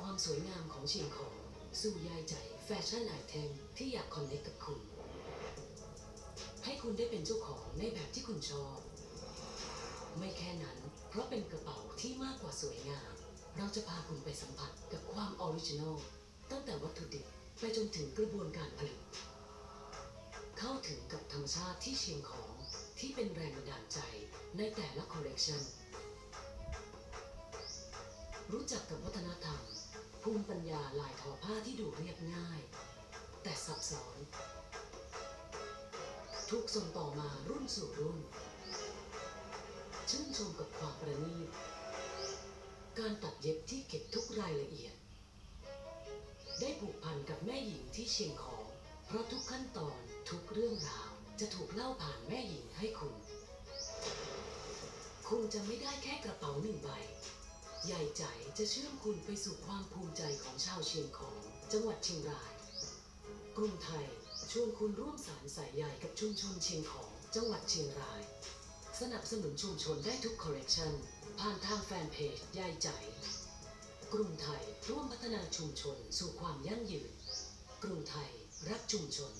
ความสวยงามของเชียงของ สู่ยายใจแฟชั่นไอเทมที่อยากคอนเนคกับคุณ ให้คุณได้เป็นเจ้าของในแบบที่คุณชอบ ไม่แค่นั้น เพราะเป็นกระเป๋าที่มากกว่าสวยงาม เราจะพาคุณไปสัมผัสกับความออริจินอลตั้งแต่วัตถุดิบไปจนถึงกระบวนการผลิต เข้าถึงกับธรรมชาติที่เชียงของที่เป็นแรงบันดาลใจในแต่ละคอลเลกชัน รู้จักกับวัฒนธรรม ภูมิปัญญาลายทอผ้าที่ดูเรียบง่าย แต่ซับซ้อน ถูกส่งต่อมารุ่นสู่รุ่น ชื่นชมกับความประณีต การตัดเย็บที่เก็บทุกรายละเอียด ได้ผูกพันกับแม่หญิงที่เชียงของ เพราะทุกขั้นตอนทุกเรื่องราวจะถูกเล่าผ่านแม่หญิงให้คุณ คุณจะไม่ได้แค่กระเป๋าหนึ่งใบ ใหญ่ใจจะเชื่อมคุณไปสู่ความภูมิใจของชาวเชียงของ จังหวัดเชียงราย กรุงไทยชวนคุณร่วมสารสายใยกับชุมชนเชียงของ จังหวัดเชียงราย สนับสนุนชุมชนได้ทุกคอลเลกชันผ่านทางแฟนเพจยายใจ กรุงไทยร่วมพัฒนาชุมชนสู่ความยั่งยืน กรุงไทยรักชุมชน